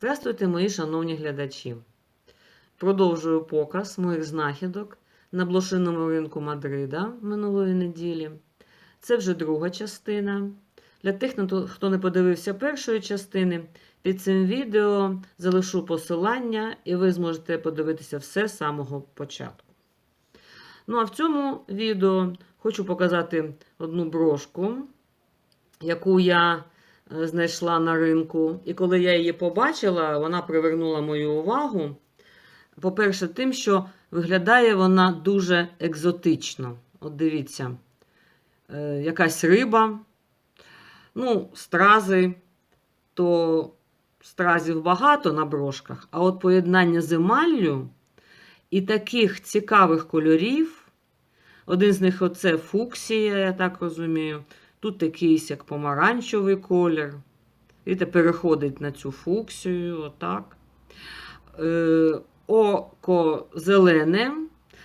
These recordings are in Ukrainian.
Здравствуйте, мої шановні глядачі. Продовжую показ моїх знахідок на блошиному ринку Мадрида минулої неділі. Це вже друга частина. Для тих, хто не подивився першої частини, під цим відео залишу посилання, і ви зможете подивитися все з самого початку. Ну, а в цьому відео хочу показати одну брошку, яку я знайшла на ринку. І коли я її побачила, вона привернула мою увагу. По-перше, тим, що виглядає вона дуже екзотично. От дивіться, е, якась риба, ну, стрази, то стразів багато на брошках, а от поєднання з емаллю і таких цікавих кольорів. Один з них оце фуксія, я так розумію. Тут якийсь як помаранчевий колір. І переходить на цю фуксію, отак. Е, Око зелене.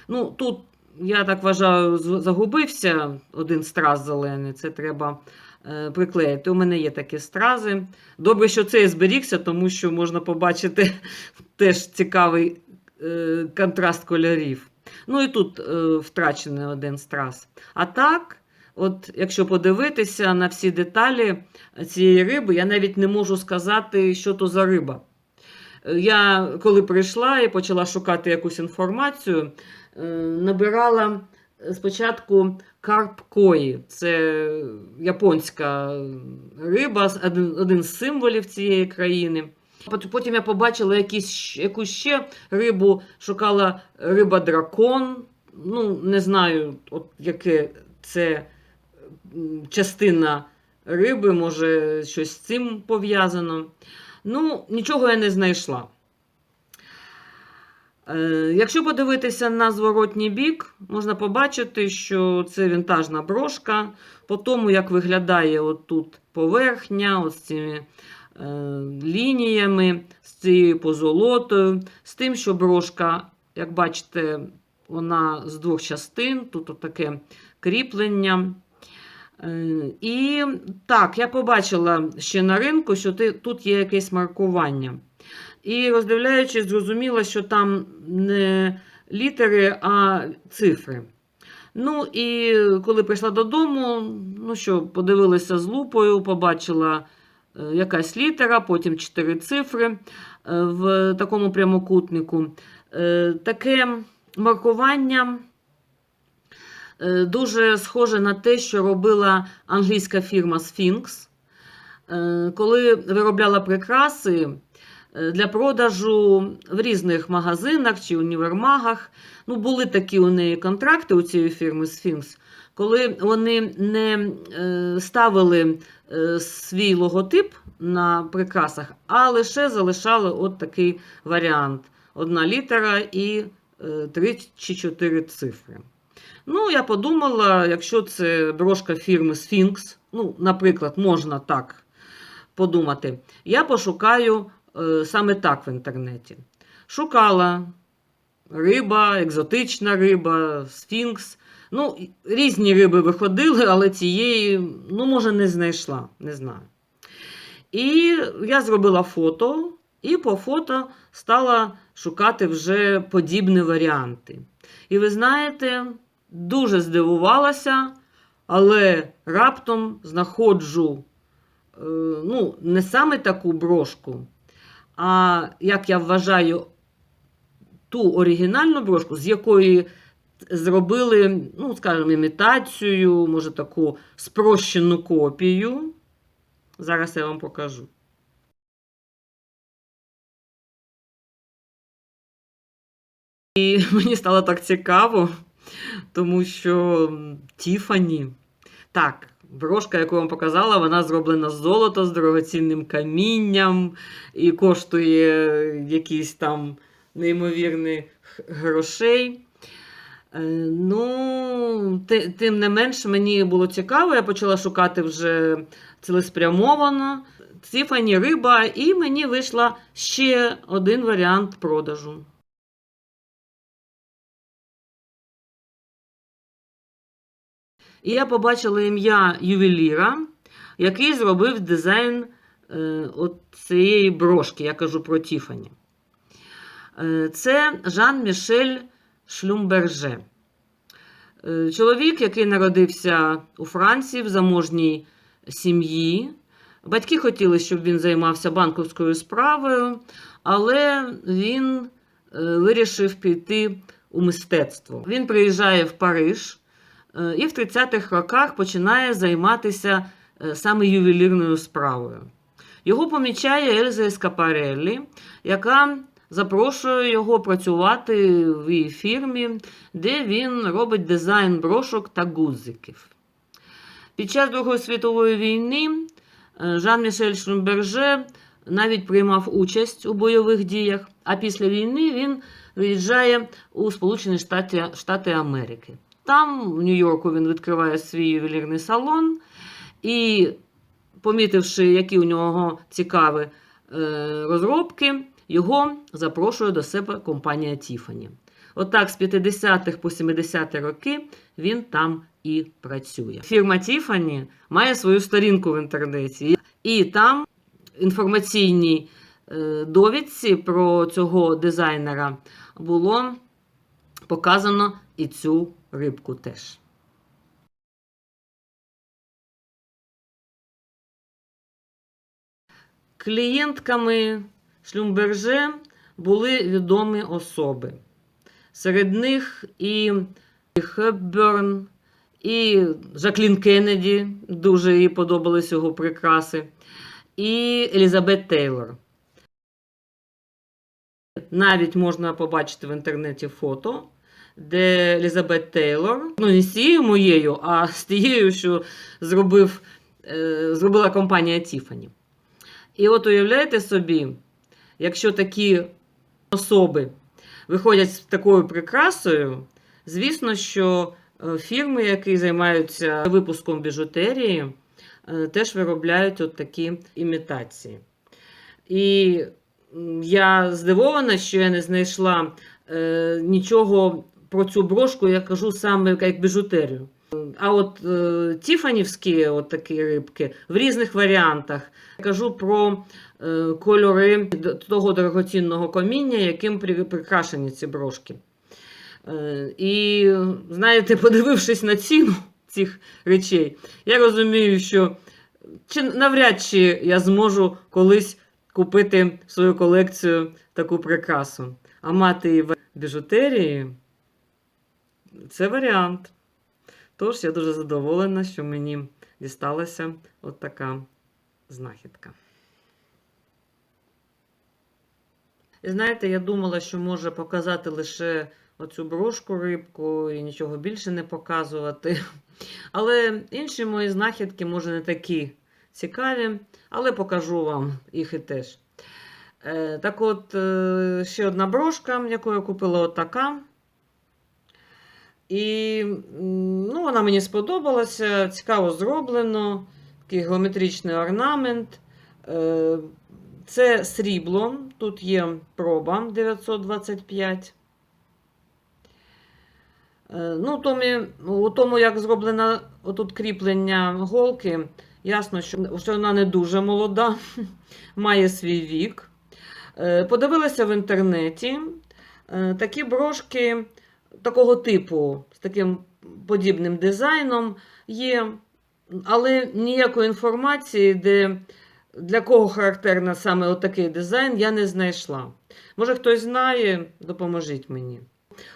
Ну, Тут, я так вважаю, загубився один страз зелений. Це треба е, приклеїти. У мене є такі стрази. Добре, що цей зберігся, тому що можна побачити теж цікавий е, контраст кольорів. Ну і тут е, втрачений один страз. А так, от, якщо подивитися на всі деталі цієї риби, я навіть не можу сказати, що то за риба. Я, коли прийшла і почала шукати якусь інформацію, е, набирала спочатку карп кої. Це японська риба, один, з символів цієї країни. Потім я побачила якісь, якусь ще рибу, шукала риба дракон. Ну, не знаю, от яке це частина риби, може, щось з цим пов'язано. Ну, нічого я не знайшла. Е, Якщо подивитися на зворотній бік, можна побачити, що це вінтажна брошка. По тому, як виглядає отут поверхня, ось цими е, лініями, з цією позолотою, з тим, що брошка, як бачите, вона з двох частин, тут таке кріплення. Е, І так, я побачила ще на ринку, що тут є якесь маркування. І роздивляючись, зрозуміла, що там не літери, а цифри. Ну, і коли прийшла додому, ну що, подивилася з лупою, побачила е, якась літера, потім чотири цифри е, в такому прямокутнику. Таке маркування. Дуже схоже на те, що робила англійська фірма Sphinx. Коли виробляла прикраси для продажу в різних магазинах чи універмагах, ну, були такі у неї контракти у цієї фірми Sphinx, коли вони не ставили свій логотип на прикрасах, а лише залишали от такий варіант: одна літера і три чи чотири цифри. Ну, я подумала, якщо це брошка фірми Sphinx, ну, наприклад, можна так подумати, я пошукаю е, саме так в інтернеті. Шукала риба, екзотична риба, Сфінкс. Ну, різні риби виходили, але цієї, ну, може, не знайшла, не знаю. І я зробила фото, і по фото стала шукати вже подібні варіанти. І ви знаєте, дуже здивувалася, але раптом знаходжу е, ну, не саме таку брошку, а, як я вважаю, ту оригінальну брошку, з якої зробили, ну, скажімо, імітацію, може, таку спрощену копію. Зараз я вам покажу. І мені стало так цікаво, тому що Тіфані. Так, брошка, яку я вам показала, вона зроблена з золота, з дорогоцінним камінням і коштує якісь там неймовірні грошей. Е, ну, Тим не менш, мені було цікаво, я почала шукати вже цілеспрямовано. Тіфані риба, і мені вийшла ще один варіант продажу. І я побачила ім'я ювеліра, який зробив дизайн е, цієї брошки, я кажу про Тіфані. Е, Це Жан-Мішель Шлюмберже. Е, Чоловік, який народився у Франції в заможній сім'ї. Батьки хотіли, щоб він займався банковською справою, але він вирішив піти у мистецтво. Він приїжджає в Париж і в 30-х роках починає займатися е, саме ювелірною справою. Його помічає Ельза Ескапареллі, яка запрошує його працювати в її фірмі, де він робить дизайн брошок та гудзиків. Під час Другої світової війни е, Жан-Мішель Шлюмберже навіть приймав участь у бойових діях, а після війни він виїжджає у Сполучені Штати Америки. Там, в Нью-Йорку, він відкриває свій ювелірний салон і, помітивши, які у нього цікаві е, розробки, його запрошує до себе компанія Тіфані. Отак, з 50-х по 70-ті роки він там і працює. Фірма Тіфані має свою сторінку в інтернеті, і там інформаційній е, довідці про цього дизайнера було показано і цю рибку теж. Клієнтками Шлюмберже були відомі особи. Серед них і Хепберн, і Жаклін Кеннеді, дуже їй подобались його прикраси, і Елізабет Тейлор. Навіть можна побачити в інтернеті фото, де Елізабет Тейлор, ну не з цією моєю, а з тією, що зробив, е, зробила компанія Тіфані. І от уявляєте собі, якщо такі особи виходять з такою прикрасою, звісно, що е, фірми, які займаються випуском біжутерії, е, теж виробляють от такі імітації. І я здивована, що я не знайшла е, нічого про цю брошку, я кажу саме як біжутерію. А от е, тіфанівські от такі рибки в різних варіантах. Я кажу про е, кольори того дорогоцінного каміння, яким при- прикрашені ці брошки. Е, і знаєте, подивившись на ціну цих речей, я розумію, що чи навряд чи я зможу колись купити в свою колекцію таку прикрасу. А мати її в біжутерії це варіант. Тож я дуже задоволена, що мені дісталася от така знахідка. І знаєте, я думала, що може показати лише оцю брошку рибку і нічого більше не показувати. Але інші мої знахідки, може, не такі цікаві, але покажу вам їх і теж. Е, так от, е, ще одна брошка, яку я купила отака. І ну, вона мені сподобалася, цікаво зроблено, такий геометричний орнамент. Е, Це срібло, тут є проба 925. Е, Ну, у тому, як зроблено отут кріплення голки, ясно, що, вона не дуже молода, має свій вік. Е, Подивилася в інтернеті. Такі брошки такого типу, з таким подібним дизайном є, але ніякої інформації, де, для кого характерна саме отакий дизайн, я не знайшла. Може, хтось знає, допоможіть мені.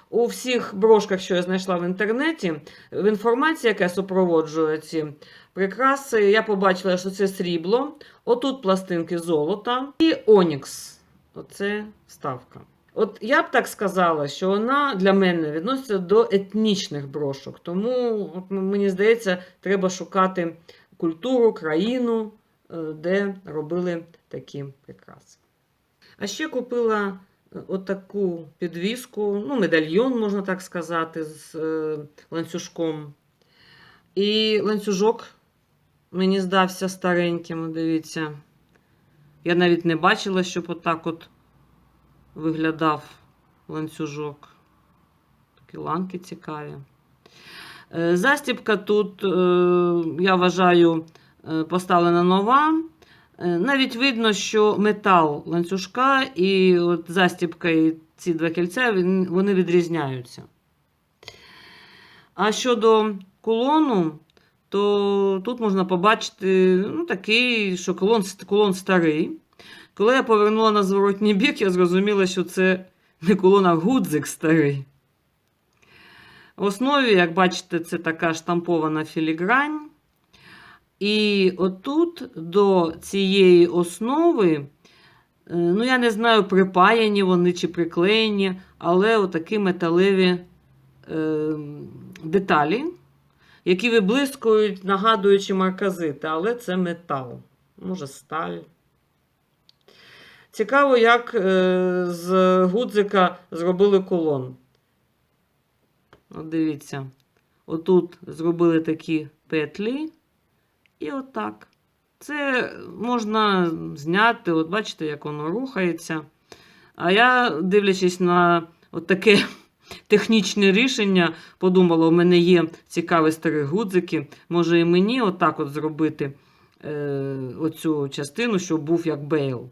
У всіх брошках, що я знайшла в інтернеті, в інформації, яка супроводжує ці прикраси, я побачила, що це срібло, отут пластинки золота і онікс. Оце вставка. От я б так сказала, що вона для мене відноситься до етнічних брошок. Тому от, мені здається, треба шукати культуру, країну, е, де робили такі прикраси. А ще купила е, отаку підвіску, ну, медальйон, можна так сказати, з е, ланцюжком. І ланцюжок мені здався стареньким, дивіться. Я навіть не бачила, щоб отак от виглядав ланцюжок. Такі ланки цікаві. Е, Застібка тут, е, я вважаю, е, поставлена нова. Навіть видно, що метал ланцюжка і от застібка і ці два кільця вони відрізняються. А щодо кулону, то тут можна побачити ну, такий, що кулон, кулон старий. Коли я повернула на зворотній бік, я зрозуміла, що це не кулон, а гудзик старий. В основі, як бачите, це така штампована філігрань. І отут до цієї основи, е, ну я не знаю, припаяні вони чи приклеєні, але отакі металеві е, деталі, які виблискують, нагадуючи марказити, але це метал, може сталь. Цікаво, як е, з гудзика зробили колон. От дивіться, отут зробили такі петлі. І отак. Це можна зняти, от бачите, як воно рухається. А я, дивлячись на таке технічне рішення, подумала, у мене є цікаві старі гудзики. Може і мені отак от зробити е, оцю частину, щоб був як бейл.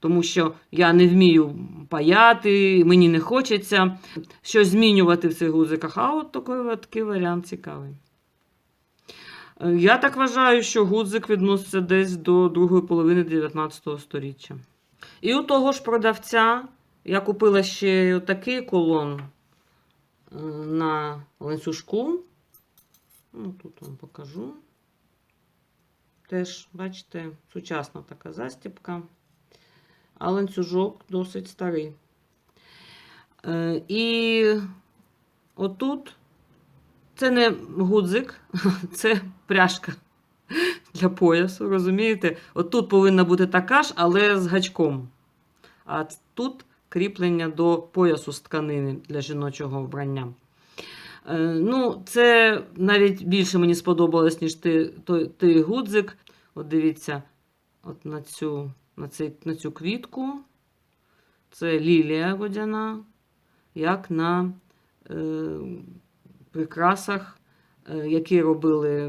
Тому що я не вмію паяти, мені не хочеться щось змінювати в цих гудзиках. А от такий, от такий варіант цікавий. Е, Я так вважаю, що гудзик відноситься десь до другої половини 19 століття. І у того ж продавця я купила ще й отакий колон е, на ланцюжку. Ну, тут вам покажу. Теж, бачите, сучасна така застібка. А ланцюжок досить старий. Е, І отут це не гудзик, це пряжка для поясу, розумієте? От тут повинна бути така ж, але з гачком. А тут кріплення до поясу з тканини для жіночого вбрання. Е, ну, це навіть більше мені сподобалось, ніж той, той гудзик. От дивіться, от на цю, на, цей, на цю квітку. Це лілія водяна, як на е, прикрасах, е, які робили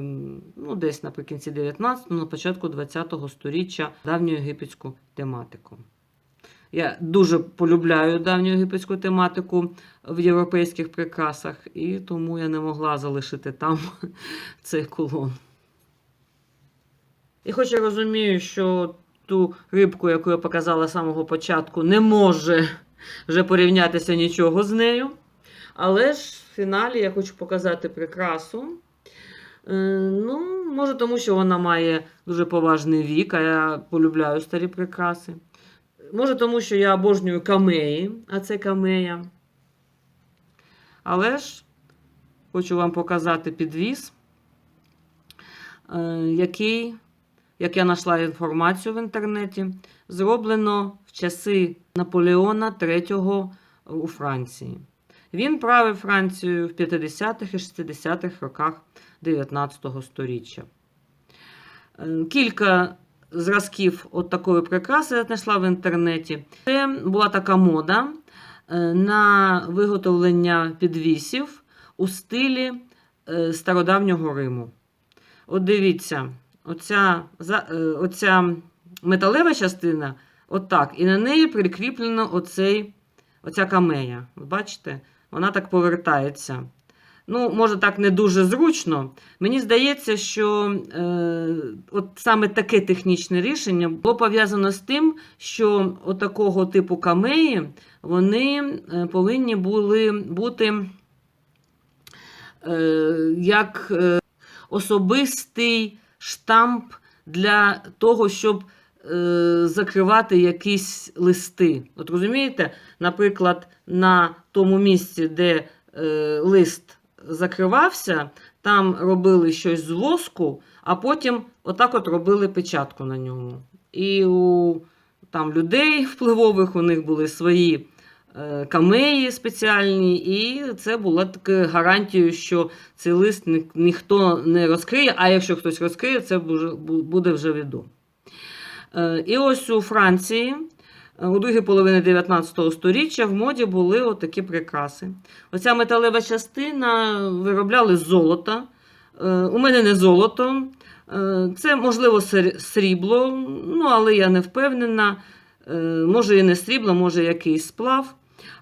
ну, десь наприкінці 19-го, на початку 20-го сторіччя давню єгипетську тематику. Я дуже полюбляю давню єгипетську тематику в європейських прикрасах, і тому я не могла залишити там цей кулон. І хоч я розумію, що ту рибку, яку я показала з самого початку, не може вже порівнятися нічого з нею. Але ж в фіналі я хочу показати прикрасу. Е, Ну, може, тому що вона має дуже поважний вік, а я полюбляю старі прикраси. Може, тому що я обожнюю камеї, а це камея. Але ж хочу вам показати підвіз, е, який, як я знайшла інформацію в інтернеті, зроблено в часи Наполеона III у Франції. Він правив Францію в 50-х і 60-х роках 19 століття. Е, Кілька зразків от такої прикраси я знайшла в інтернеті. Це була така мода е, на виготовлення підвісів у стилі е, стародавнього Риму. От дивіться, оця, е, оця металева частина, отак, і на неї прикріплено оцей, оця камея. От Бачите? Вона так повертається. Ну, може, так не дуже зручно. Мені здається, що е, от саме таке технічне рішення було пов'язано з тим, що отакого типу камеї вони е, повинні були бути е, як е, особистий штамп для того, щоб е, закривати якісь листи. От розумієте, наприклад, на тому місці, де е, лист закривався, там робили щось з воску, а потім отак от робили печатку на ньому. І у там, людей впливових у них були свої камеї спеціальні, і це було таке гарантією, що цей лист ні, ніхто не розкриє, а якщо хтось розкриє, це буде, вже відомо. Е, І ось у Франції е, у другій половині 19 століття в моді були отакі прикраси. Оця металева частина виробляли з золота. Е, У мене не золото, Е, Це, можливо, срібло, ну, але я не впевнена. Е, Може, і не срібло, може, якийсь сплав.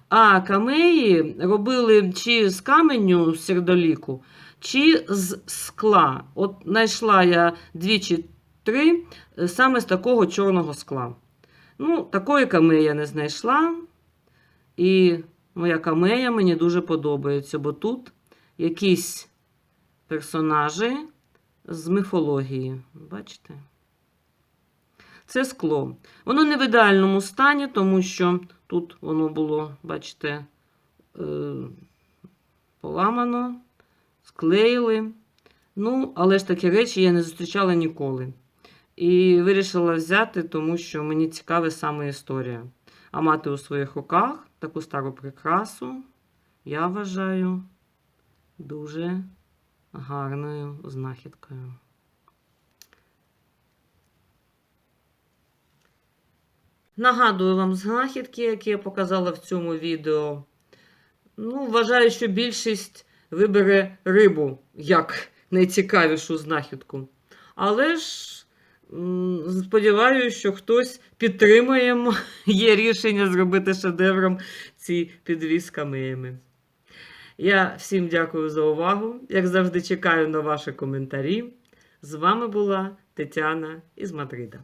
А камеї робили чи з каменю з сердоліку, чи з скла. От знайшла я дві чи три е, саме з такого чорного скла. Ну, такої камеї я не знайшла. І моя камея мені дуже подобається, бо тут якісь персонажі з міфології. Бачите? Це скло. Воно не в ідеальному стані, тому що тут воно було, бачите, е, поламано, склеїли. Ну, але ж такі речі я не зустрічала ніколи. І вирішила взяти, тому що мені цікава саме історія. А мати у своїх руках таку стару прикрасу, я вважаю дуже гарною знахідкою. Нагадую вам знахідки, які я показала в цьому відео. Ну, вважаю, що більшість вибере рибу як найцікавішу знахідку. Але ж сподіваюся, що хтось підтримує моє рішення зробити шедевром ці підвіз камеями. Я всім дякую за увагу. Як завжди, чекаю на ваші коментарі. З вами була Тетяна із Мадрида.